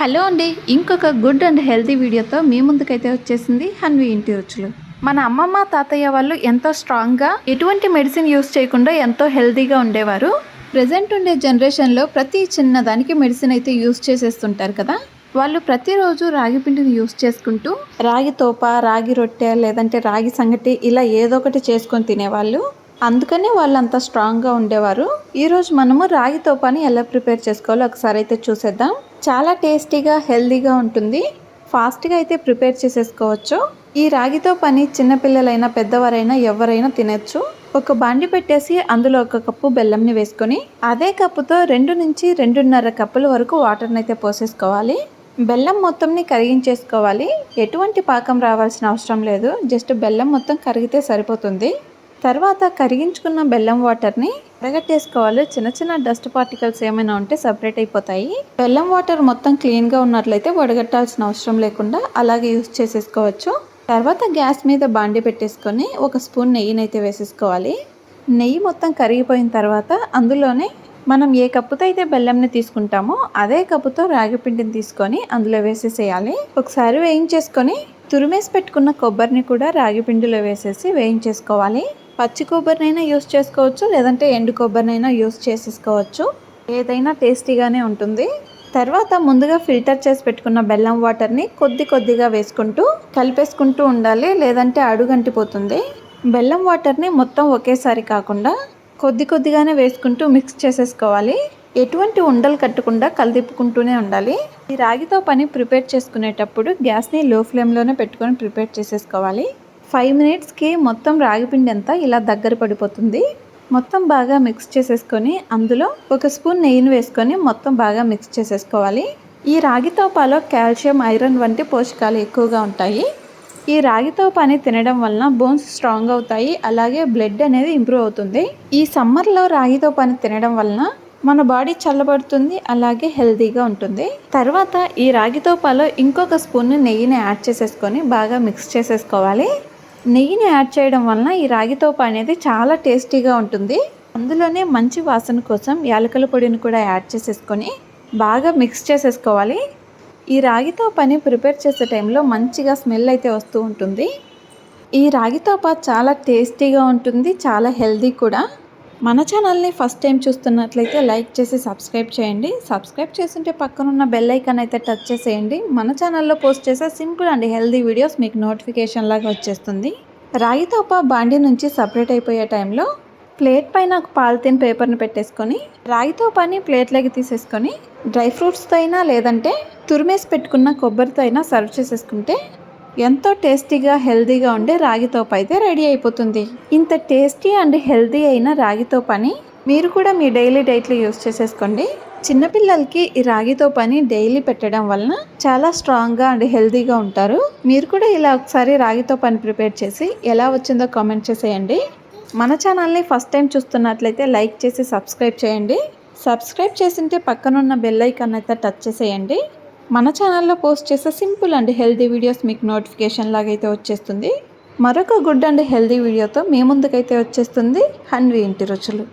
Hello అండి ఇంకొక good and healthy వీడియోతో మీ ముందుకైతే వచ్చేసింది హన్వి ఇంటి రుచులు. మన అమ్మమ్మ తాతయ్య వాళ్ళు ఎంతో స్ట్రాంగ్గా ఎటువంటి మెడిసిన్ యూస్ చేయకుండా ఎంతో హెల్తీగా ఉండేవారు. ప్రజెంట్ ఉండే జనరేషన్లో ప్రతి చిన్న దానికి మెడిసిన్ అయితే యూస్ చేసేస్తుంటారు కదా. వాళ్ళు ప్రతిరోజు రాగి పిండిని యూస్ చేసుకుంటూ రాగి తోప రాగి రొట్టె లేదంటే రాగి సంగటి ఇలా ఏదో ఒకటి చేసుకొని తినేవాళ్ళు. అందుకనే వాళ్ళు అంత స్ట్రాంగ్గా ఉండేవారు. ఈరోజు మనము రాగి తోపాని ఎలా ప్రిపేర్ చేసుకోవాలో ఒకసారి అయితే చూసేద్దాం. చాలా టేస్టీగా హెల్దీగా ఉంటుంది. ఫాస్ట్గా అయితే ప్రిపేర్ చేసేసుకోవచ్చు. ఈ రాగితో పని చిన్నపిల్లలైనా పెద్దవారైనా ఎవరైనా తినచ్చు. ఒక బాండి పెట్టేసి అందులో ఒక కప్పు బెల్లంని వేసుకొని అదే కప్పుతో రెండు నుంచి రెండున్నర కప్పుల వరకు వాటర్ని అయితే పోసేసుకోవాలి. బెల్లం మొత్తంని కరిగించేసుకోవాలి. ఎటువంటి పాకం రావాల్సిన అవసరం లేదు. జస్ట్ బెల్లం మొత్తం కరిగితే సరిపోతుంది. తర్వాత కరిగించుకున్న బెల్లం వాటర్ని అరగట్టేసుకోవాలి చిన్న చిన్న డస్ట్ పార్టికల్స్ ఏమైనా ఉంటే సపరేట్ అయిపోతాయి. బెల్లం వాటర్ మొత్తం క్లీన్గా ఉన్నట్లయితే వడగట్టాల్సిన అవసరం లేకుండా అలాగే యూస్ చేసేసుకోవచ్చు. తర్వాత గ్యాస్ మీద బాండి పెట్టేసుకొని ఒక స్పూన్ నెయ్యిని అయితే వేసేసుకోవాలి. నెయ్యి మొత్తం కరిగిపోయిన తర్వాత అందులోనే మనం ఏ కప్పుతో అయితే బెల్లంని తీసుకుంటామో అదే కప్పుతో రాగి పిండిని తీసుకొని అందులో వేసేసేయాలి. ఒకసారి వేయించేసుకొని తురిమేసి పెట్టుకున్న కొబ్బరిని కూడా రాగి పిండిలో వేసేసి వేయించేసుకోవాలి. పచ్చి కొబ్బరినైనా యూస్ చేసుకోవచ్చు లేదంటే ఎండు కొబ్బరినైనా యూస్ చేసేసుకోవచ్చు. ఏదైనా టేస్టీగానే ఉంటుంది. తర్వాత ముందుగా ఫిల్టర్ చేసి పెట్టుకున్న బెల్లం వాటర్ని కొద్ది కొద్దిగా వేసుకుంటూ కలిపేసుకుంటూ ఉండాలి లేదంటే అడుగంటిపోతుంది. బెల్లం వాటర్ని మొత్తం ఒకేసారి కాకుండా కొద్ది కొద్దిగానే వేసుకుంటూ మిక్స్ చేసేసుకోవాలి. ఎటువంటి ఉండలు కట్టకుండా కలిదిప్పుకుంటూనే ఉండాలి. ఈ రాగితో పని ప్రిపేర్ చేసుకునేటప్పుడు గ్యాస్ని లో ఫ్లేమ్లోనే పెట్టుకొని ప్రిపేర్ చేసేసుకోవాలి. ఫైవ్ మినిట్స్కి మొత్తం రాగిపిండి అంతా ఇలా దగ్గర పడిపోతుంది. మొత్తం బాగా మిక్స్ చేసేసుకొని అందులో ఒక స్పూన్ నెయ్యిని వేసుకొని మొత్తం బాగా మిక్స్ చేసేసుకోవాలి. ఈ రాగి తోపాలో కాల్షియం ఐరన్ వంటి పోషకాలు ఎక్కువగా ఉంటాయి. ఈ రాగి తోపాని తినడం వలన బోన్స్ స్ట్రాంగ్ అవుతాయి. అలాగే బ్లడ్ అనేది ఇంప్రూవ్ అవుతుంది. ఈ సమ్మర్లో రాగి తోపాని తినడం వలన మన బాడీ చల్లబడుతుంది అలాగే హెల్తీగా ఉంటుంది. తర్వాత ఈ రాగి తోపాలో ఇంకొక స్పూన్ నెయ్యిని యాడ్ చేసేసుకొని బాగా మిక్స్ చేసేసుకోవాలి. నెయ్యిని యాడ్ చేయడం వలన ఈ రాగితోప అనేది చాలా టేస్టీగా ఉంటుంది. అందులోనే మంచి వాసన కోసం యాలకల పొడిని కూడా యాడ్ చేసేసుకొని బాగా మిక్స్ చేసేసుకోవాలి. ఈ రాగితో పని ప్రిపేర్ చేసే టైంలో మంచిగా స్మెల్ అయితే వస్తూ ఉంటుంది. ఈ రాగితోప చాలా టేస్టీగా ఉంటుంది చాలా హెల్దీ కూడా. మన ఛానల్ని ఫస్ట్ టైం చూస్తున్నట్లయితే లైక్ చేసి సబ్స్క్రైబ్ చేయండి. సబ్స్క్రైబ్ చేస్తుంటే పక్కనున్న బెల్ ఐకాన్ అయితే టచ్ చేసేయండి. మన ఛానల్లో పోస్ట్ చేసే సింపుల్ అండ్ హెల్దీ వీడియోస్ మీకు నోటిఫికేషన్ లాగా వచ్చేస్తుంది. రాగితోప బాండి బాండీ నుంచి సపరేట్ అయిపోయే టైంలో ప్లేట్ పైన ఒక పాలిథిన్ పేపర్ని పెట్టేసుకొని రాగితోపాని ప్లేట్లోకి తీసేసుకొని డ్రై ఫ్రూట్స్తో అయినా లేదంటే తురిమేసి పెట్టుకున్న కొబ్బరితో అయినా సర్వ్ చేసేసుకుంటే ఎంతో టేస్టీగా హెల్దీగా ఉండే రాగితోపు అయితే రెడీ అయిపోతుంది. ఇంత టేస్టీ అండ్ హెల్దీ అయిన రాగితో పని మీరు కూడా మీ డైలీ డైట్లో యూస్ చేసేసుకోండి. చిన్నపిల్లలకి ఈ రాగితో పని డైలీ పెట్టడం వలన చాలా స్ట్రాంగ్గా అండ్ హెల్దీగా ఉంటారు. మీరు కూడా ఇలా ఒకసారి రాగితో పని ప్రిపేర్ చేసి ఎలా వచ్చిందో కామెంట్ చేసేయండి. మన ఛానల్ని ఫస్ట్ టైం చూస్తున్నట్లయితే లైక్ చేసి సబ్స్క్రైబ్ చేయండి. సబ్స్క్రైబ్ చేసింటే పక్కనున్న బెల్ ఐకాన్ అయితే టచ్ చేసేయండి. మన ఛానల్లో పోస్ట్ చేసే సింపుల్ అండ్ హెల్దీ వీడియోస్ మీకు నోటిఫికేషన్ లాగైతే వచ్చేస్తుంది. మరొక గుడ్ అండ్ హెల్దీ వీడియోతో మీ ముందుకైతే వచ్చేస్తుంది హన్వి ఇంటి రుచులు.